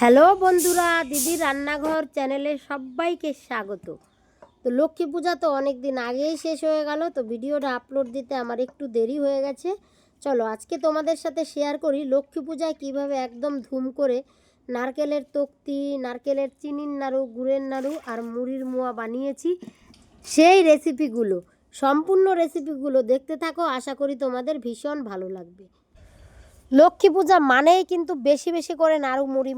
Hello বন্ধুরা দিদির রান্নাঘর চ্যানেলে সবাইকে স্বাগত। তো লক্ষ্মী পূজা তো অনেক দিন আগেই শেষ হয়ে গেল, তো ভিডিওটা আপলোড দিতে আমার একটু দেরি হয়ে গেছে। চলো আজকে তোমাদের সাথে শেয়ার করি লক্ষ্মী পূজায় কীভাবে একদম ধুম করে নারকেলের তক্তি, নারকেলের চিনির নাড়ু, গুড়ের নাড়ু আর মুড়ির মোয়া বানিয়েছি। সেই রেসিপিগুলো সম্পূর্ণ রেসিপিগুলো দেখতে থাকো, আশা করি তোমাদের ভীষণ ভালো লাগবে। লক্ষ্মী পূজা মানেই কিন্তু বেশি বেশি করে নাড়ু মুড়ি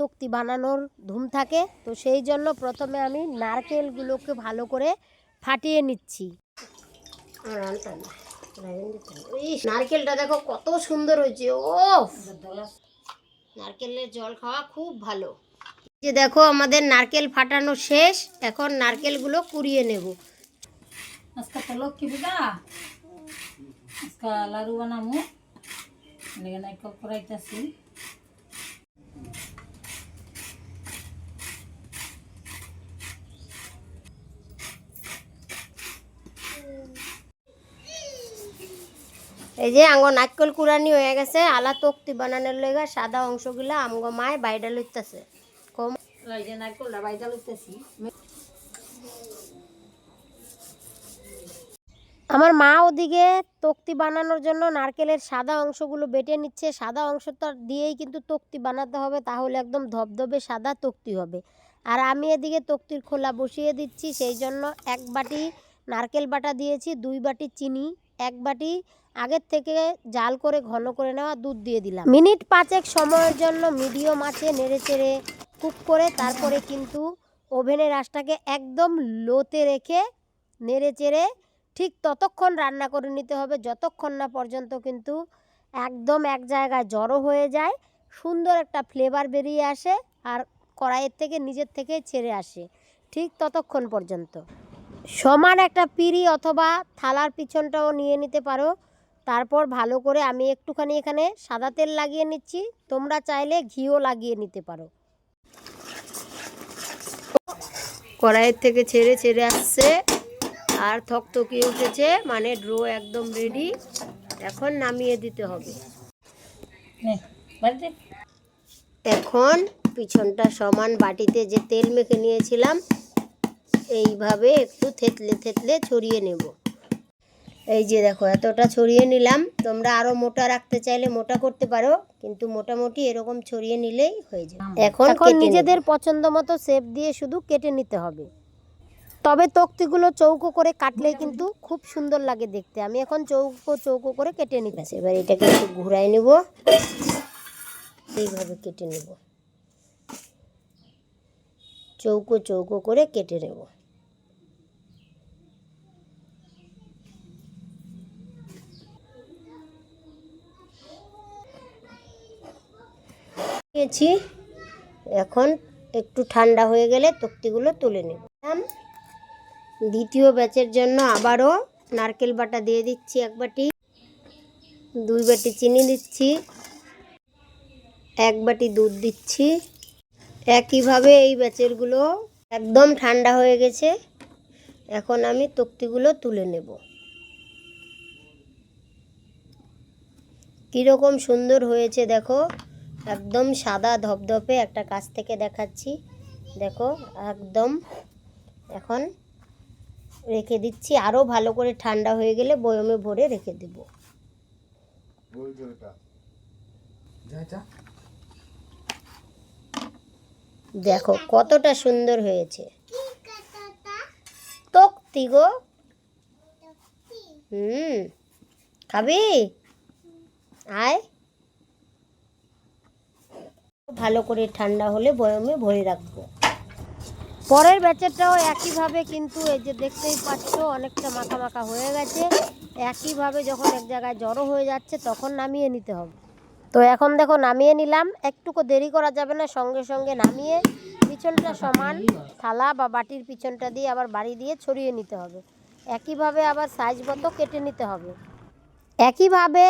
তক্তি বানানোর ধুম থাকে। তো সেই জন্য প্রথমে আমি নারকেলগুলোকে ভালো করে ফাটিয়ে নিচ্ছি। নারকেলটা দেখো কত সুন্দর হয়েছে ও নারকেলের জল খাওয়া খুব ভালো। যে দেখো আমাদের নারকেল ফাটানো শেষ, এখন নারকেলগুলো কুড়িয়ে নেব। আজকে তো লক্ষ্মী পূজা। আজকে লাড়ু বানামু নাইকল করাইতেছি। এই যে আঙ্গ নারকেল কুরানি হয়ে গেছে আলা তক্তি বানানোর লেগে সাদা অংশগুলো আমগো মায় বাইডা লইতেছে। কম নাইকলটা বাইজা লইতেছি। আমার মা ওদিকে তক্তি বানানোর জন্য নারকেলের সাদা অংশগুলো বেটে নিচ্ছে। সাদা অংশটা দিয়েই কিন্তু তক্তি বানাতে হবে, তাহলে একদম ধবধবে সাদা তক্তি হবে। আর আমি এদিকে তক্তির খোলা বসিয়ে দিচ্ছি, সেই জন্য এক বাটি নারকেল বাটা দিয়েছি, দুই বাটি চিনি, এক বাটি আগের থেকে জাল করে ঘন করে নেওয়া দুধ দিয়ে দিলাম। মিনিট পাঁচেক সময়ের জন্য মিডিয়াম আঁচে নেড়ে চেড়ে কুক করে তারপরে কিন্তু ওভেনের আঁচটাকে একদম লোতে রেখে নেড়ে চেড়ে ঠিক ততক্ষণ রান্না করে নিতে হবে। যতক্ষণ না পর্যন্ত কিন্তু একদম এক জায়গায় জড়ো হয়ে যায়, সুন্দর একটা ফ্লেভার বেরিয়ে আসে আর কড়াইয়ের থেকে নিজের থেকে ছেড়ে আসে ঠিক ততক্ষণ পর্যন্ত। সমান একটা পিঁড়ি অথবা থালার পিছনটাও নিয়ে নিতে পারো। তারপর ভালো করে আমি একটুখানি এখানে সাদা তেল লাগিয়ে নিচ্ছি। তোমরা চাইলে ঘিও লাগিয়ে নিতে পারো। কড়াইয়ের থেকে ছেড়ে ছেড়ে আসছে। আর থকথকিয়ে উঠেছে মানে ড্রো একদম রেডি এখন নামিয়ে দিতে হবে। এখন পিছনটা সমান বাটিতে যে তেল মেখে নিয়েছিলাম এইভাবে একটু থেতলে থেতলে ছড়িয়ে নেব। এই যে দেখো এতটা ছড়িয়ে নিলাম। তোমরা আরও মোটা রাখতে চাইলে মোটা করতে পারো কিন্তু মোটামুটি এরকম ছড়িয়ে নিলেই হয়ে যাবে। এখন এখন নিজেদের পছন্দ মতো শেপ দিয়ে শুধু কেটে নিতে হবে। তবে তক্তিগুলো চৌকো করে কাটলে কিন্তু খুব সুন্দর লাগে দেখতে। আমি এখন চৌকো চৌকো করে কেটে নিচ্ছি। এবার এটাকে একটু ঘুরাই নেব। এইভাবে কেটে নেব। চৌকো চৌকো করে কেটে নেব। এখন একটু ঠান্ডা হয়ে গেলে তক্তিগুলো তুলে নেব। দ্বিতীয় ব্যাচের জন্য আবারও নারকেল বাটা দিয়ে দিচ্ছি এক বাটি। দুই বাটি চিনি দিচ্ছি। এক বাটি দুধ দিচ্ছি। একইভাবে এই ব্যাচেরগুলো একদম ঠান্ডা হয়ে গেছে। এখন আমি তক্তিগুলো তুলে নেব। কীরকম সুন্দর হয়েছে দেখো। একদম সাদা ধপধপে একটা কাছ থেকে দেখাচ্ছি। দেখো, একদম এখন রেখে দিচ্ছি। আরও ভালো করে ঠান্ডা হয়ে গেলে বয়মে ভরে রেখে দেব। দেখো কতটা সুন্দর হয়েছে। তক্তি গো। হুম। খাবি? আয়। ভালো করে ঠান্ডা হলে বয়মে ভরে রাখব। পরের ব্যাচেরটাও একইভাবে কিন্তু এই যে দেখতেই পাচ্ছ, অনেকটা মাখা মাখা হয়ে গেছে। একইভাবে যখন এক জায়গায় জড়ো হয়ে যাচ্ছে, তখন নামিয়ে নিতে হবে। তো এখন দেখো, নামিয়ে নিলাম। একটুকু দেরি করা যাবে না, সঙ্গে সঙ্গে নামিয়ে পিছনটা সমান থালা বা বাটির পিছনটা দিয়ে আবার বাড়ি দিয়ে ছড়িয়ে নিতে হবে। একইভাবে আবার সাইজ মতো কেটে নিতে হবে। একইভাবে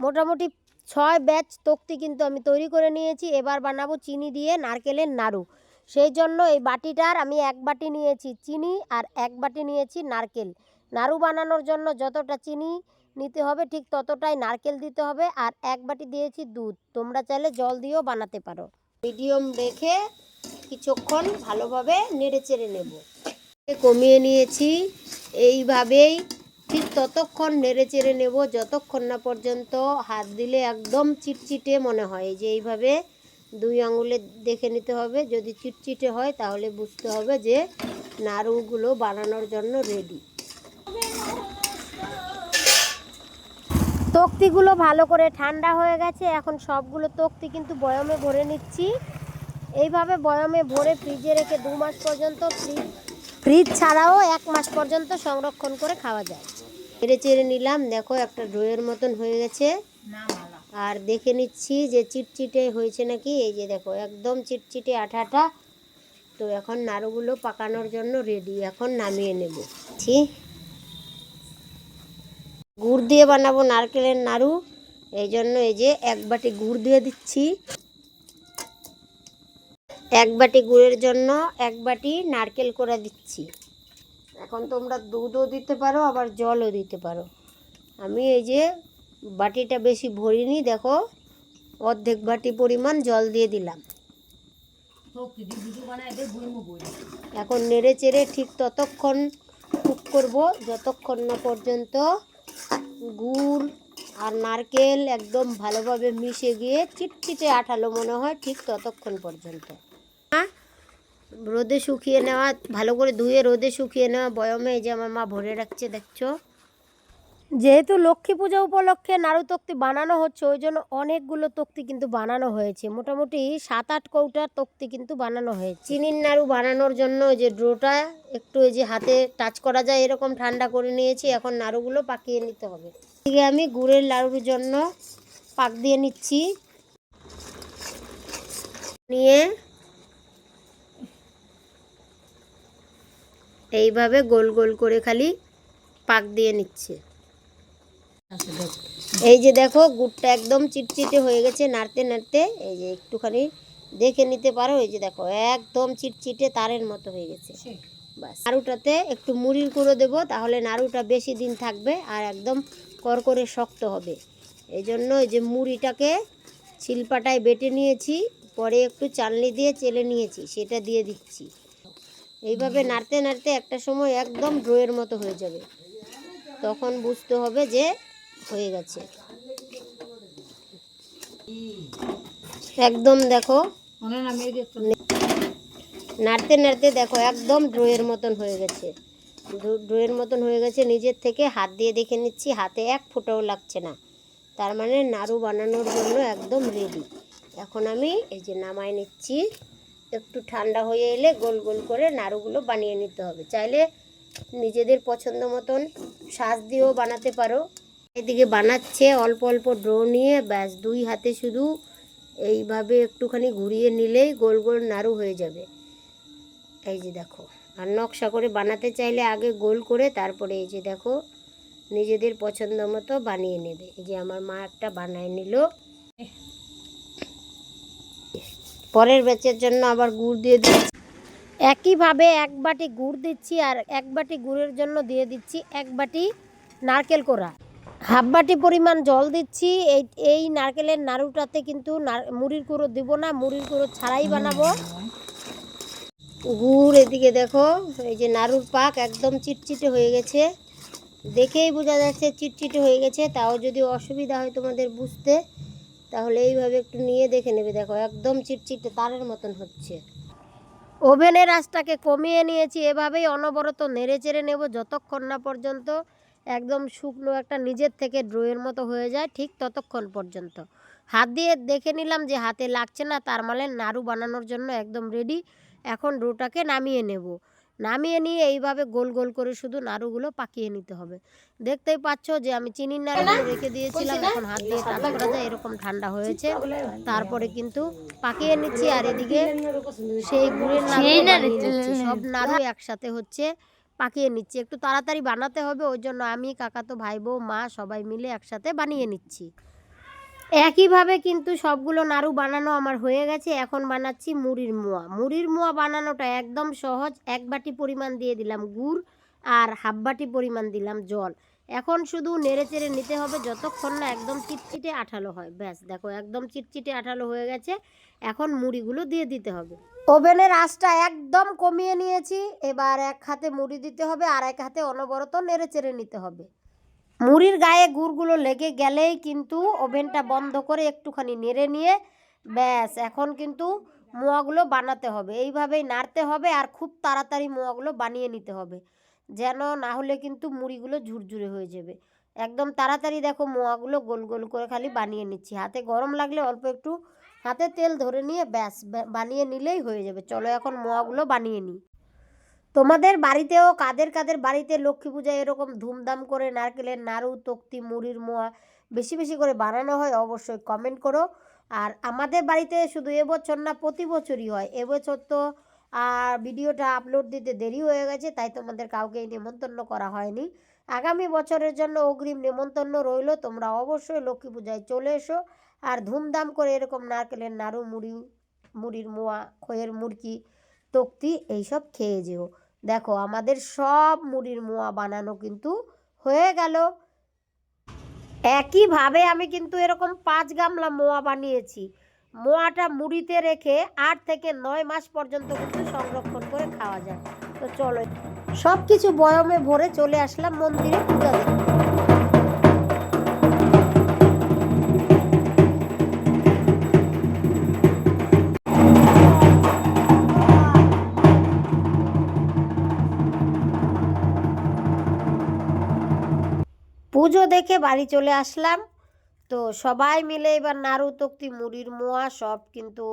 মোটামুটি ছয় ব্যাচ তক্তি কিন্তু আমি তৈরি করে নিয়েছি। এবার বানাবো চিনি দিয়ে নারকেলের নাড়ু। সেই জন্য এই বাটিটার আমি এক বাটি নিয়েছি চিনি আর এক বাটি নিয়েছি নারকেল। নাড়ু বানানোর জন্য যতটা চিনি নিতে হবে ঠিক ততটাই নারকেল দিতে হবে আর এক বাটি দিয়েছি দুধ। তোমরা চাইলে জল দিয়েও বানাতে পারো। মিডিয়াম রেখে কিছুক্ষণ ভালোভাবে নেড়ে চেড়ে নেব কমিয়ে নিয়েছি। এইভাবেই ঠিক ততক্ষণ নেড়ে চেড়ে নেব, যতক্ষণ না পর্যন্ত হাত দিলে একদম চিটচিটে মনে হয়। যে এইভাবে দুই আঙুলে দেখে নিতে হবে। যদি চিটচিটে হয়, তাহলে বুঝতে হবে যে নাড়ুগুলো বানানোর জন্য রেডি তক্তিগুলো ভালো করে ঠান্ডা হয়ে গেছে। এখন সবগুলো তক্তি কিন্তু বয়মে ভরে নিচ্ছি। এইভাবে বয়মে ভরে ফ্রিজে রেখে দু মাস পর্যন্ত ফ্রিজ ফ্রিজ ছাড়াও এক মাস পর্যন্ত সংরক্ষণ করে খাওয়া যায়। চেড়ে চেড়ে নিলাম। দেখো একটা ড্রয়ের মতন হয়ে গেছে। আর দেখে নিচ্ছি যে চিটচিটে হয়েছে নাকি। এই যে দেখো, একদম চিটচিটে আঠাটা। তো এখন নাড়ুগুলো পাকানোর জন্য রেডি এখন নামিয়ে নেব। ছি। গুড় দিয়ে বানাবো নারকেলের নাড়ু। এই জন্য এই যে এক বাটি গুড় দিয়ে দিচ্ছি। এক বাটি গুড়ের জন্য এক বাটি নারকেল করে দিচ্ছি। এখন তোমরা দুধও দিতে পারো, আবার জলও দিতে পারো। আমি এই যে বাটিটা বেশি ভরিনি, দেখো। অর্ধেক বাটি পরিমাণ জল দিয়ে দিলাম। এখন নেড়ে চেড়ে ঠিক ততক্ষণ কুক করব, যতক্ষণ না পর্যন্ত গুড় আর নারকেল একদম ভালোভাবে মিশে গিয়ে চিটচিটে আঠালো মনে হয়, ঠিক ততক্ষণ পর্যন্ত। রোদে শুকিয়ে নেওয়া, ভালো করে ধুয়ে রোদে শুকিয়ে নেওয়া বয়মে, এই যে আমার মা ভরে রাখছে, দেখছ? যেহেতু লক্ষ্মী পূজা উপলক্ষে নাড়ু তক্তি বানানো হচ্ছে, ওই জন্য অনেকগুলো তক্তি কিন্তু বানানো হয়েছে। মোটামুটি সাত আট কৌটা তক্তি কিন্তু বানানো হয়েছে। চিনির নাড়ু বানানোর জন্য যে ড্রোটা একটু যে হাতে টাচ করা যায়, এরকম ঠান্ডা করে নিয়েছি, এখন নাড়ুগুলো পাকিয়ে নিতে হবে। এদিকে আমি গুড়ের লাড়ুর জন্য পাক দিয়ে নিচ্ছি। নিয়ে এইভাবে গোল গোল করে খালি পাক দিয়ে নিচ্ছে। এই যে দেখো গুড়টা একদম চিটচিটে হয়ে গেছে নাড়তে নাড়তে। এই যে একটুখানি দেখে নিতে পারো এই যে দেখো একদম চিটচিটে তারের মতো হয়ে গেছে। বাস। নাড়ুটাতে একটু মুড়ির গুঁড়ো দেবো তাহলে নাড়ুটা বেশি দিন থাকবে আর একদম করকরে শক্ত হবে। এই জন্য এই যে মুড়িটাকে শিলপাটায় বেটে নিয়েছি পরে একটু চালনি দিয়ে চেলে নিয়েছি সেটা দিয়ে দিচ্ছি। এইভাবে নাড়তে নাড়তে একটা সময় একদম ড্রয়ের মতো হয়ে যাবে। তখন বুঝতে হবে যে হয়ে গেছে। একদম দেখো, নাড়তে নাড়তে দেখো একদম ড্রয়ের মতন হয়ে গেছে। ড্র- ড্রয়ের মতন হয়ে গেছে, নিজের থেকে হাত দিয়ে দেখে নিচ্ছি, হাতে এক ফোঁটাও লাগছে না। তার মানে নাড়ু বানানোর জন্য একদম রেডি এখন আমি এই যে নামাই নিচ্ছি, একটু ঠান্ডা হয়ে এলে গোল গোল করে নাড়ুগুলো বানিয়ে নিতে হবে। চাইলে নিজেদের পছন্দ মতন শ্বাস দিয়েও বানাতে পারো। এদিকে বানাচ্ছে অল্প অল্প ড্রো নিয়ে, ব্যাস দুই হাতে শুধু এইভাবে একটুখানি ঘুরিয়ে নিলেই গোল গোল নাড়ু হয়ে যাবে। এই যে দেখো, আর নকশা করে বানাতে চাইলে আগে গোল করে তারপরে এই যে দেখো, নিজেদের পছন্দ মতো বানিয়ে নেবে। এই যে আমার মা একটা বানায় নিল। পরের ব্যাচের জন্য আবার গুড় দিয়ে দিচ্ছি। একইভাবে এক বাটি গুড় দিচ্ছি আর এক বাটি গুড়ের জন্য দিয়ে দিচ্ছি এক বাটি নারকেল কোড়া। হাফ বাটি পরিমাণ জল দিচ্ছি। এই এই নারকেলের নাড়ুটাতে কিন্তু মুড়ির গুঁড়ো দিব না, মুড়ির গুঁড়ো ছাড়াই বানাবো। গুড় এদিকে দেখো, এই যে নাড়ুর পাক একদম চিটচিটে হয়ে গেছে। দেখেই বোঝা যাচ্ছে চিটচিটে হয়ে গেছে। তাও যদি অসুবিধা হয় তোমাদের বুঝতে, তাহলে এইভাবে একটু নিয়ে দেখে নেবে। দেখো, একদম চিটচিটে, তারের মতন হচ্ছে। ওভেনের আঁচটাকে কমিয়ে নিয়েছি। এভাবেই অনবরত নেড়ে চেড়ে নেব, যতক্ষণ না পর্যন্ত একদম শুকনো একটা নিজের থেকে ড্রয়ের মতো হয়ে যায় ঠিক ততক্ষণ পর্যন্ত। হাত দিয়ে দেখে নিলাম যে হাতে লাগছে না তার মানে নাড়ু বানানোর জন্য একদম রেডি এখন ডোটাকে নামিয়ে নেব। নামিয়ে নিয়ে এইভাবে গোল গোল করে শুধু নাড়ুগুলো পাকিয়ে নিতে হবে। দেখতেই পাচ্ছ যে আমি চিনির নাড়ুগুলো রেখে দিয়েছিলাম এখন হাত দিয়ে টাচ করা যায় এরকম ঠান্ডা হয়েছে। তারপরে কিন্তু পাকিয়ে নিচ্ছি আর এদিকে সেই গুড়ের নাড়ু সব নাড়ু একসাথে হচ্ছে। পাকিয়ে নিচ্ছি। একটু তাড়াতাড়ি বানাতে হবে, ওই জন্য আমি, কাকা তো ভাই বউ, মা সবাই মিলে একসাথে বানিয়ে নিচ্ছি। একইভাবে কিন্তু সবগুলো নাড়ু বানানো আমার হয়ে গেছে। এখন বানাচ্ছি মুড়ির মোয়া। মুড়ির মোয়া বানানোটা একদম সহজ। এক বাটি পরিমাণ দিয়ে দিলাম গুড় আর হাফ বাটি পরিমাণ দিলাম জল। এখন শুধু নেড়ে চেড়ে নিতে হবে যতক্ষণ না একদম চিটচিটে আঠালো হয়। ব্যাস, দেখো একদম চিটচিটে আঠালো হয়ে গেছে। এখন মুড়িগুলো দিয়ে দিতে হবে। ওভেনের আঁচটা একদম কমিয়ে নিয়েছি। এবার এক হাতে মুড়ি দিতে হবে আর এক হাতে অনবরত নেড়ে চেড়ে নিতে হবে। মুড়ির গায়ে গুড়গুলো লেগে গেলেই কিন্তু ওভেনটা বন্ধ করে একটুখানি নেড়ে নিয়ে ব্যাস, এখন কিন্তু মোয়াগুলো বানাতে হবে। এইভাবেই নাড়তে হবে আর খুব তাড়াতাড়ি মোয়াগুলো বানিয়ে নিতে হবে। যেন না হলে কিন্তু মুড়িগুলো ঝুরঝুরে হয়ে যাবে। একদম তাড়াতাড়ি দেখো মোয়াগুলো গোল গোল করে খালি বানিয়ে নিচ্ছি। হাতে গরম লাগলে অল্প একটু হাতে তেল ধরে নিয়ে ব্যাস বানিয়ে নিলেই হয়ে যাবে। চলো এখন মোয়াগুলো বানিয়ে নিই। তোমাদের বাড়িতেও কাদের কাদের বাড়িতে লক্ষ্মী পূজায় এরকম ধুমধাম করে নারকেলের নাড়ু, তক্তি, মুড়ির মোয়া বেশি বেশি করে বানানো হয় অবশ্যই কমেন্ট করো। আর আমাদের বাড়িতে শুধু এবছর না প্রতি বছরই হয়। এবছর তো আর ভিডিওটা আপলোড দিতে দেরি হয়ে গেছে, তাই তোমাদের কাউকেই নেমন্তন্ন করা হয়নি। আগামী বছরের জন্য অগ্রিম নেমন্তন্ন রইল, তোমরা অবশ্যই লক্ষ্মী পূজায় চলে এসো। আর ধুমধাম করে এরকম নারকেলের নাড়ু, মুড়ি, মুড়ির মোয়া, খয়ের মুরকি তক্তি, এইসব খেয়ে যেও। দেখো, আমাদের সব মুড়ির মোয়া বানানো কিন্তু হয়ে গেল। একইভাবে আমি কিন্তু এরকম পাঁচ গামলা মোয়া বানিয়েছি। মোয়াটা মুড়িতে রেখে আট থেকে নয় মাস পর্যন্ত কিন্তু সংরক্ষণ করে খাওয়া যায়। তো চলো সব কিছু বয়মে ভরে চলে আসলাম মন্দিরে পূজা দেখতে। পুজো দেখে বাড়ি চলে আসলাম। তো সবাই মিলে এবার নাড়ু তক্তি, মুড়ির মোয়া সব কিন্তু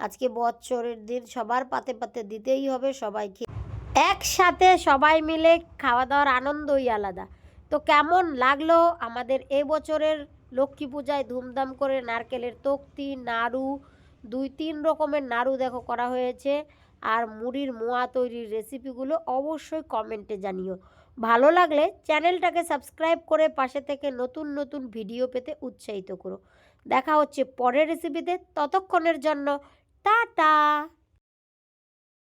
আজকে বৎসরের দিন সবার পাতে পাতে দিতেই হবে সবাইকে। একসাথে সবাই মিলে খাওয়া দাওয়ার আনন্দই আলাদা। তো কেমন লাগল আমাদের এই বছরের লক্ষ্মী পূজায় ধুমধাম করে নারকেলের তক্তি, নাড়ু, দুই তিন রকমের নাড়ু দেখো করা হয়েছে। আর মুড়ির মোয়া তৈরির রেসিপিগুলো অবশ্যই কমেন্টে জানিও। ভালো লাগলে চ্যানেলটাকে সাবস্ক্রাইব করে পাশে থেকে নতুন নতুন ভিডিও পেতে উৎসাহিত করো। দেখা হচ্ছে পরের রেসিপিতে ততক্ষণের জন্য টাটা!